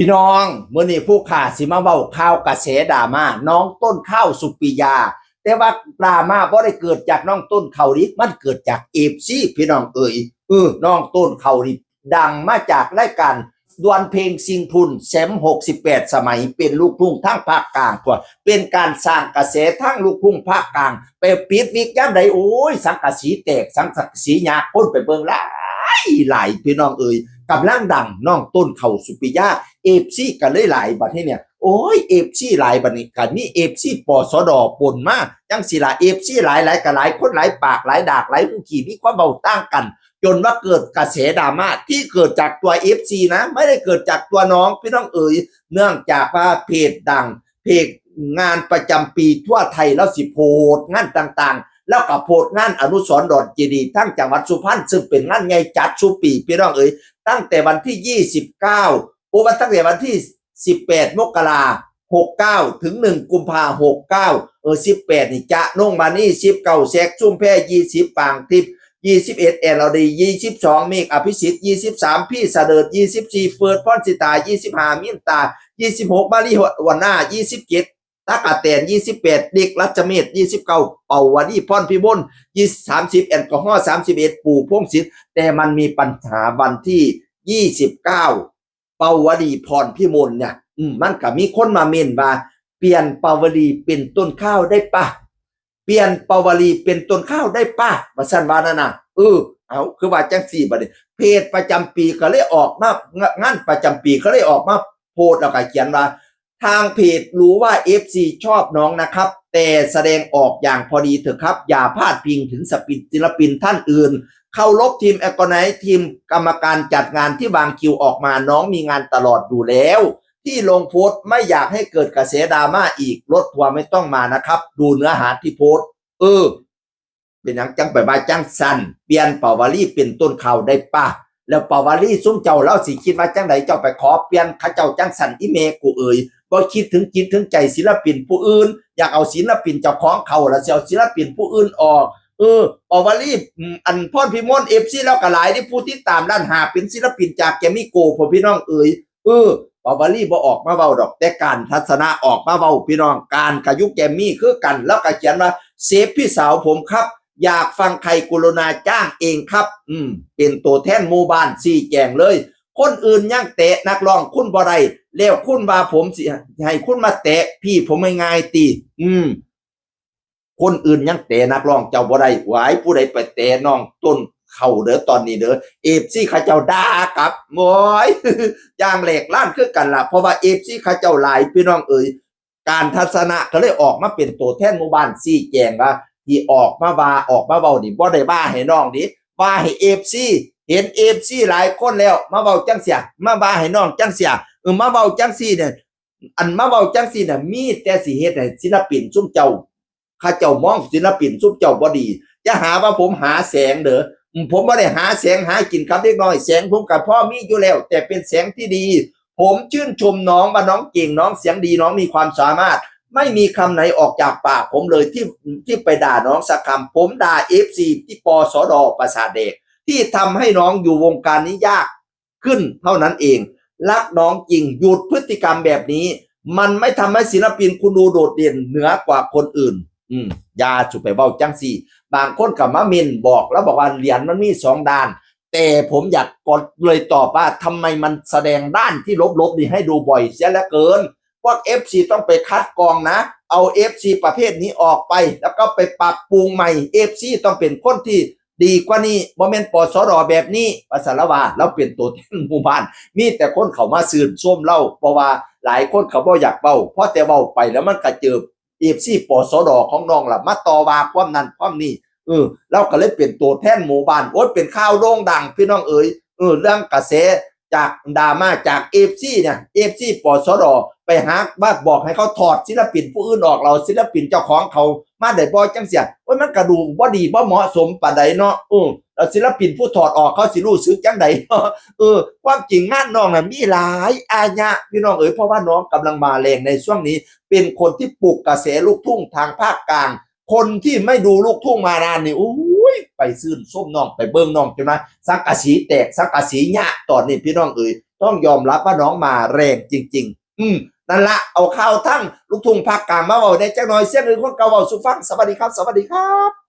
พี่น้องเมื่อนี้ผู้ขาสิมาเว้าข่าวกระแสดราม่าน้องต้นข้าวสุปิยา แต่ว่าดราม่าบ่ได้เกิดจากน้องต้นเขาดิมันเกิดจากเอฟซีพี่น้องเอ่ยเออน้องต้นเขาดิดังมาจากรายการดวลเพลงซิงทุนแชมป์68สมัยเป็นลูกทุ่งทั้งภาคกลางกว่าเป็นการสร้างกระแสทั้งลูกทุ่งภาคกลาง ไปปิดวิกย่ำใดโอ้ย สังกะสีแตกสังกะสีหยาคนไปเบิ่งหลายหลายพี่น้องเอ่ย กำลังดังน้องต้นเขาสุปิยาเอฟซีกันเลยหลายบัดนี้เนี่ยโอ้ยเอฟซีหลายบัดนี้กันนี่เอฟซีปอสดอปนมาจังสิละเอฟซีหลายหลายกันหลายคนหลายปากหลายดากหลายผู้ขี่มีความเบาตั้งกัน จนว่าเกิดกระแสดราม่าที่เกิดจากตัวเอฟซีนะ ไม่ได้เกิดจากตัวน้องพี่น้องเอ๋ยเนื่องจากว่าเพจดังเพจงานประจำปีทั่วไทยแล้วสิโพดงานต่างๆ แล้วกับโพดงานอนุสรดอนเจดีทั้งจังหวัดสุพรรณซึ่งเป็นงานใหญ่จัดชูปีพี่น้องเอ๋ยตั้งแต่วันที่ 29โอ้วันตั้งแต่วันที่ 18 มกราหกเก้าถึงหนึ่งกุมภาหกเก้าเออสิบแปดนี่จะนงมานี่สิบเก้าแซกชุ่มแพร่ยี่สิบปางทิพยี่สิบเอ็ดแอนเราดียี่สิบสองเมกอภิสิทธิ์ยี่สิบสามพี่สเสดิร์ดยี่สิบสี่เฟิร์ดพอนสิตายี่สิบห้ามินตายี่สิบหกมารีหวันหน้ายี่สิบเจ็ด ตากาแตนยี่สิบเด็กรัชเมธ29เป่าวดีพรพิบล20 30แอลกอฮอล์31ปู่พงศิษฐ์แต่มันมีปัญหาวันที่29เก้าเปาวดีพรพิมลเนี่ยอืมมันก็มีคนมาเมนว่า เปลี่ยนเปาวลีเป็นต้นข้าวได้ปะเปลี่ยนเปาวลีเป็นต้นข้าวได้ปะมาสันวานั่นน่ะเออเอาคือว่าจังสี่บัดนี้เพจประจำปีก็เลยออกมางานประจำปีก็เลยออกมาโพสต์แล้วก็เขียนว่า ทางเพจรู้ว่า FC ชอบน้องนะครับ แต่แสดงออกอย่างพอดีเถอะครับ อย่าพาดพิงถึงสปินศิลปินท่านอื่น เข้ารบทีมแอคไนทีมกรรมการจัดงานที่วางคิวออกมาน้องมีงานตลอดอยู่แล้ว ที่ลงโพสต์ไม่อยากให้เกิดกระแสดราม่าอีกรถทัวร์ไม่ต้องมานะครับ ดูเนื้อหาที่โพสต์ เออ เป็นยังจังไปว่าจังสันเปลี่ยนเป่าวารีเป็นต้นข่าวได้ป่ะแล้วเป่าวารีซุ้มเจ้าเล่าสิคิดว่าจังไดเจ้าไปขอเปลี่ยนข้าเจ้าจังสันอีเมกูเอ่ย บ่คิดถึงจิตถึงใจศิลปินผู้อื่น อยากเอาศิลปินเจ้าของเขาแล้วสิเอาศิลปินผู้อื่นออก เออเป่าวารีอืมอันพรพิมลเอฟซีแล้วก็หลายที่ผู้ที่ตามด้านหาเป็นศิลปินจากแกมมี่โกพ่อพี่น้องเอ่ยเออเป่าวารีบ่ออกมาเว้าดอก แต่การทัศนะออกมาเว้าพี่น้องการกะยุแกมมี่คือกัน แล้วก็เขียนว่าเซฟพี่สาวผมครับ อยากฟังใครกรุณาจ้างเองครับ อืมเป็นตัวแทนหมู่บ้านสี่แจงเลยคนอื่นยังเตะนักร้องคุณบ่ไร แล้วคุณว่าผมสิให้คุณมาเตะพี่ผมไม่ง่ายตีอืม คนอื่นยังเตะนักร้องเจ้าบ่ได้หวายผู้ใดไปเตะน้องต้นเข้าเด้อตอนนี้เด้อเอฟซีข้าเจ้าด่ากับโอยอย่างแหลกล้านคือกันล่ะเพราะว่าเอฟซีข้าเจ้าหลายพี่น้องเอ่ยการทัศนะก็เลยออกมาเป็นตัวแทนหมู่บ้านสี่แจงว่าที่ออกมาว่าออกมาเบาดิบ่ได้ว่าให้น้องดิว่าให้เอฟซี เห็นเอฟซีหลายคนแล้ว มาเบาจังเสีย มาว่าให้น้องจังเสียเออมาเบาจังซีเนี่ยอันมาเบาจังซี่น่ะมีแต่สิเฮ็ดให้ศิลปินซุ่มเจ้าข้าเจ้ามองศิลปินซุ่มเจ้าบ่ดี จะหาว่าผมหาแสงเด้ออืมผมบ่ได้หาแสงหากินครับเล็กน้อยแสงผมกับพ่อมีอยู่แล้ว แต่เป็นแสงที่ดี ผมชื่นชมน้องว่าน้องเก่งน้องเสียงดีน้องมีความสามารถ ไม่มีคำไหนออกจากปาก ผมเลยที่ที่ไปด่าน้องสักคำผมด่าเอฟซีที่ปสดประสาทเด็ก ที่ทำให้น้องอยู่วงการนี้ยากขึ้นเท่านั้นเอง รักน้องจริงหยุดพฤติกรรมแบบนี้ มันไม่ทำให้ศิลปินคุณดูโดดเด่นเหนือกว่าคนอื่น อืมยาสุไปเบ้าจังสี่ บางคนกับมาเมนบอกแล้วบอกว่าเหรียญมันมีสองด้าน แต่ผมอยากกดเลยตอบว่าทำไมมันแสดงด้านที่ลบๆนี่ให้ดูบ่อยเสียเหลือเกินพวก FC ต้องไปคัดกรองนะ เอา FC ประเภทนี้ออกไป แล้วก็ไปปรับปรุงใหม่ FC ต้องเป็นคนที่ ดีกว่านี้โมเมนต์ปอสรอแบบนี้ภาษาละว่าเราเปลี่ยนตัวแทนหมู่บ้าน มีแต่คนเขามาซื้อส้มเล่าเพราะว่าหลายคนเขาบ่อยากเบ้าเพราะแต่เบ้าไปแล้วมันกระเจิบ FC ปอสรอของน้องล่ะมาต่อว่าความนั้นความนี้เออเราก็เลยเปลี่ยนตัวแทนหมู่บ้านโอ้ยเป็นข้าวโด่งดังพี่น้องเอ๋ยเออเรื่องกระแส จากดราม่าจากเอฟซีเนี่ยเอฟซีปอสรไปหาว่าบอกให้เขาถอดศิลปินผู้อื่นออกเราศิลปินเจ้าของเขามาได้บ่จังเสียโอ้ยมันกระดูกบ่ดีบ่เหมาะสมปานใดเนาะเออแล้วศิลปินผู้ถอดออกเขาสิรู้สึกจังใดเนาะเออความจริงงานน้องน่ะมีหลายอาญะพี่น้องเอ๋ยเพราะว่าน้องกำลังมาแรงในช่วงนี้ เป็นคนที่ปลุกกระแสลูกทุ่งทางภาคกลาง คนที่ไม่ดูลูกทุ่งมานานนี่โอ้ ไปซื้อส้มน้องไปเบิ่งน้องจนนะสังกะสีแตกสังกะสีหยะตอนนี้พี่น้องเอ๋ยต้องยอมรับว่าน้องมาแรงจริง ๆ อืมนั่นละเอาข้าวทั้งลูกทุ่งภาคกลางมาเอาได้จักหน่อยเสียงหรือคนเก่าเอาสุฟังสวัสดีครับ สวัสดีครับ